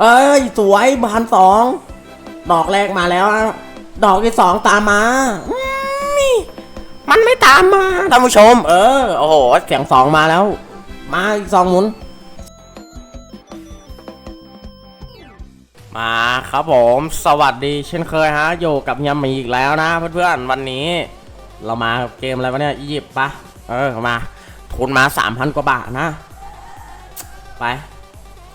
เอ้ย สวยบานสองดอกแรกมาแล้วอะดอกที่สองตามมามีมันไม่ตามมาท่านผู้ชม เออโอ้โหเสียงสองมาแล้ว มาอีกสองหมุน มาครับผมสวัสดีเช่นเคยฮะอยู่กับยามีอีกแล้วนะเพื่อนๆวันนี้ เรามาเกมอะไรวะเนี่ยอียิปต์ปะเออมาทุนมา3,000กว่าบาทนะ ไป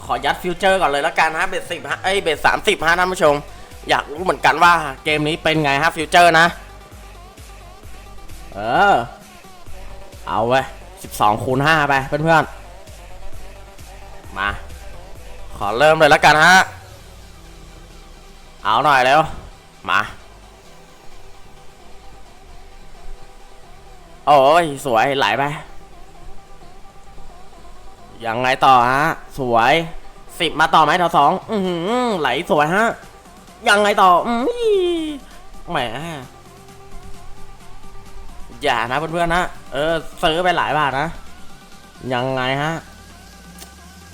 ขอยัดฟิวเจอร์ก่อนเลยละกันฮะเบสสิบฮะเอ้ยเบสสามสิบฮะท่านผู้ชม อยากรู้เหมือนกันว่าเกมนี้เป็นไงฮะฟิวเจอร์นะ เออ เอาไว้สิบสองคูณห้าไปเพื่อนๆ มา ขอเริ่มเลยละกันฮะ เอาหน่อยเร็วมาโอ้ยสวยไหลไปยังไงต่อฮะ สวย สิบมาต่อไหมแถวสองอือไหลสวยฮะ ยังไงต่ออืมแหมอย่านะเพื่อนๆนะ เออซื้อไปหลายบาทนะ ยังไงฮะ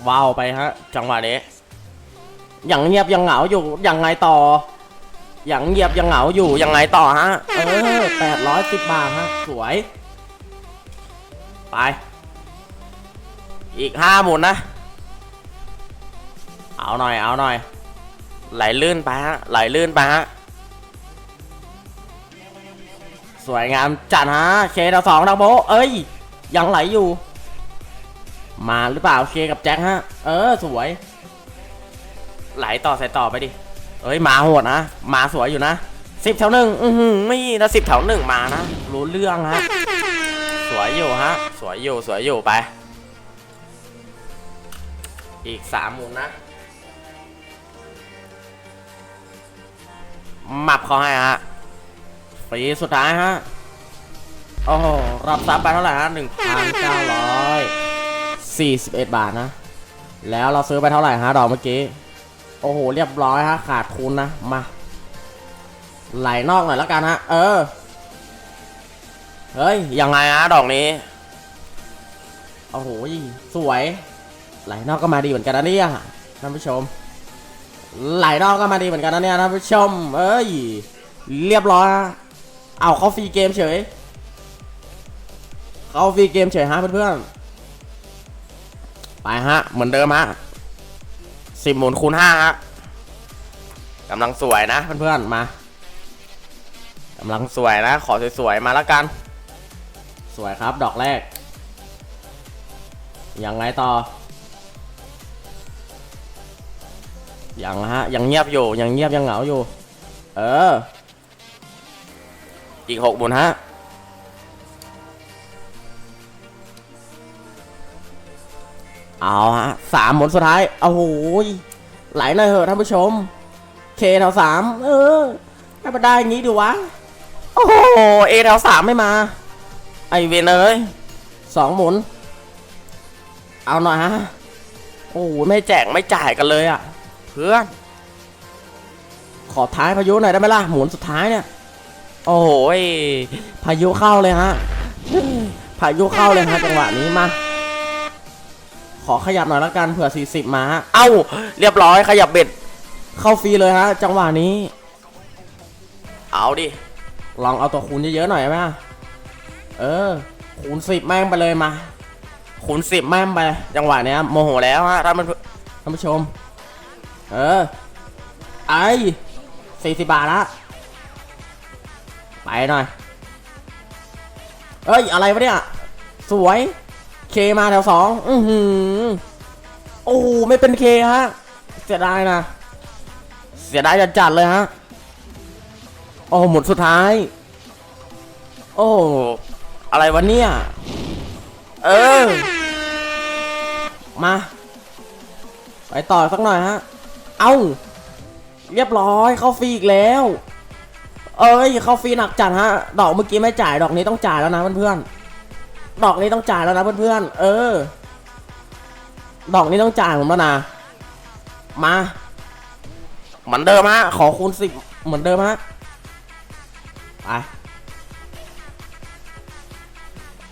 ว้าวไปฮะ จังหวะนี้ยังเงียบยังเหงาอยู่ยังไงต่อ อยังเงียบยังเหงาอยู่ยังไงต่อฮะ เออแปดร้อยสิบบาทฮะ สวย ไป อีกห้าหมุนนะ เอาหน่อยเอาหน่อย ไหลลื่นไปฮะไหลลื่นไปฮะสวยงามจัดฮะเคดาวสองดาวโบเอ้ย ยังไหลอยู่ มาหรือเปล่าเคกับแจ็คฮะ เออสวย ไหลต่อใส่ต่อไปดิ เอ้ยมาโหดนะ มาสวยอยู่นะสิบแถวหนึ่งอือหือไม่นะสิบแถวหนึ่งมานะ รู้เรื่องฮะ สวยอยู่ฮะ สวยอยู่สวยอยู่ไป อีกสามหมุนนะ มับเขาให้ฮะฟรีสุดท้ายฮะ โอ้โห รับซับไปเท่าไหร่ฮะหนึ่งพันเก้าร้อยสี่สิบเอ็ดบาทนะ แล้วเราซื้อไปเท่าไหร่ฮะดอกเมื่อกี้ โอ้โห เรียบร้อยฮะ ขาดทุนนะ มา ไหลนอกหน่อยแล้วกันฮะ เออ เฮ้ย ยังไงฮะ ดอกนี้ โอ้โห สวย ไหลนอกก็มาดีเหมือนกันนะเนี่ยท่านผู้ชม หลนอกก็มาดีเหมือนกันนะเนี่ยท่านผู้ชม เอ้ย เรียบร้อยเอาเข้าฟรีเกมเฉยเข้าฟรีเกมเฉยฮะเพื่อนๆ ไปฮะ เหมือนเดิมฮะสิบหมุนคูณห้าฮะกำลังสวยนะเพื่อนๆ มากำลังสวยนะ ขอสวยๆ มาแล้วกัน สวยครับดอกแรก ยังไงต่อ ยังฮะยังเงียบอยู่ยังเงียบยังเหงาอยู่ เออ อีกหกบุญฮะเอาฮะสามหมุนสุดท้ายโอ้โหไหลหน่อยเหอะท่านผู้ชม เคแถวสามเออให้มาได้อย่างนี้ดีวะ โอ้โหเอแถวสามไม่มา ไอเวนเอ้ยสองหมุน เอาหน่อยฮะ โอ้โหไม่แจกไม่จ่ายกันเลยอะ เพื่อนขอท้ายพายุหน่อยได้ไหมล่ะหมุนสุดท้ายเนี่ย โอ้โหยพายุเข้าเลยฮะพายุเข้าเลยฮะจังหวะนี้มาขอขยับหน่อยแล้วกันเผื่อ 40 มาฮะเอ้า เรียบร้อยขยับเบ็ด เข้าฟรีเลยฮะ จังหวะนี้ เอาดิ ลองเอาตัวคูณเยอะๆหน่อยไหมเออ คูณ10 แม่งไปเลยมา คูณ10 แม่งไป จังหวะเนี้ยโมโหแล้วฮะท่านผู้ท่านผู้ชม เออ ไอ้สี่สิบบาทละ ไปหน่อย เอ้ย อะไรวะเนี่ย สวย เคมาแถวสอง อือหือ โอ้ไม่เป็นเคฮะ เสียดายนะ เสียดายจัดๆเลยฮะ โอ้หมุนสุดท้าย โอ้อะไรวะเนี่ย เออ มา ไปต่อสักหน่อยฮะ เอ้าเรียบร้อยเข้าฟรีอีกแล้ว เอ้ยเข้าฟรีหนักจัดฮะ ดอกเมื่อกี้ไม่จ่ายดอกนี้ต้องจ่ายแล้วนะเพื่อนๆดอกนี้ต้องจ่ายแล้วนะเพื่อนๆเออ ดอกนี้ต้องจ่ายผมแล้วนะมาเหมือนเดิมฮะขอคูณสิบเหมือนเดิมฮะไป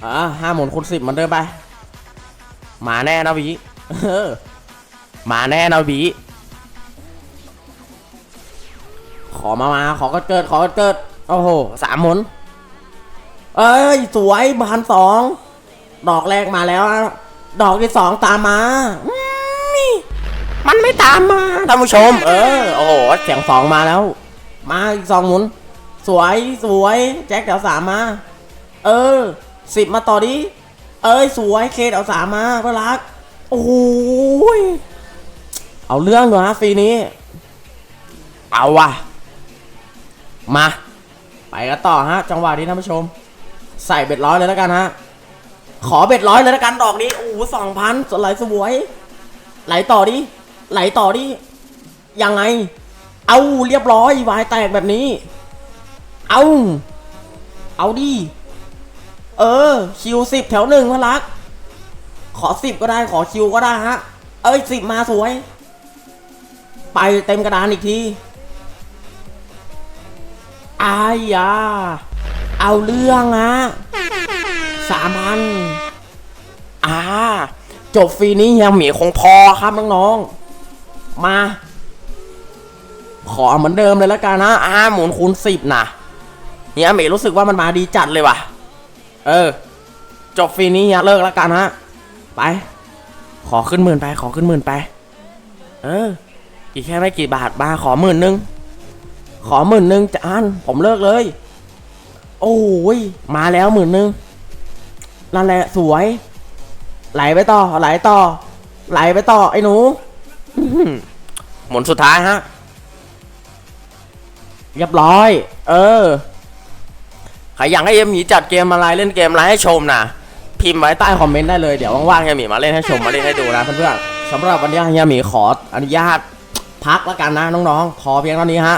อ่าห้าหมุนคูณสิบเหมือนเดิมไปมาแน่นะวีเออมาแน่นะวี ขอมามาขอก็เกิดขอก็เกิดโอ้โหสามหมุนเอ้ยสวยบานสองดอกแรกมาแล้วอะดอกที่สองตามมามมันไม่ตามมาท่านผู้ชม เออโอ้โหเสียงสองมาแล้ว มาอีกสองหมุน สวยสวย แจ็คแถวสามมา เออสิบมาต่อดิเอ้ยสวยเคแถวสามมาเพื่อรักโอ้ยเอาเรื่องอยู่ฮะฟีนี้ เอาว่ะ มา ไปกันต่อฮะ จังหวะนี้ท่านผู้ชม ใส่เบ็ดร้อยเลยแล้วกันฮะ ขอเบ็ดร้อยเลยแล้วกันดอกนี้โอ้โหสองพันสไหลสวย ไหลต่อดิ ไหลต่อดิ ยังไง เอาเรียบร้อยวายแตกแบบนี้ เอา เอาดิ เออ คิวสิบแถวหนึ่งพนรัก ขอสิบก็ได้ขอคิวก็ได้ฮะ เอ้ยสิบมาสวย ไปเต็มกระดานอีกที อายา เอาเรื่องอะสามพันอ่า จบฟรีนี้เฮียหมีคงพอครับน้องๆ มา ขอเหมือนเดิมเลยแล้วกันนะอ่าหมุนคูณสิบนะเฮียหมีรู้สึกว่ามันมาดีจัดเลยว่ะ เออ จบฟรีนี้เฮียเลิกแล้วกันฮะ ไป ขอขึ้นหมื่นไป ขอขึ้นหมื่นไป เออ อีกแค่ไม่กี่บาทมาขอหมื่นหนึ่ง ขอหมื่นหนึ่งจานผมเลิกเลย โอ้ยมาแล้วหมื่นหนึ่งนั่นแหละสวย ไหลไปต่อ ไหลต่อ ไหลไปต่อ ไอ้หนูอื้อหือหมุนสุดท้ายฮะเรียบร้อย เออใครอยากให้เอ็มหมีจัดเกมอะไรเล่นเกมอะไรให้ชมนะพิมพ์ไว้ใต้คอมเมนต์ได้เลยเดี๋ยวว่างๆเฮียหมีมาเล่นให้ชมมาเล่นให้ดูนะเพื่อนๆสำหรับวันนี้เฮียหมีขออนุญาตพักแล้วกันนะน้องๆ พอเพียงเท่านี้ฮะ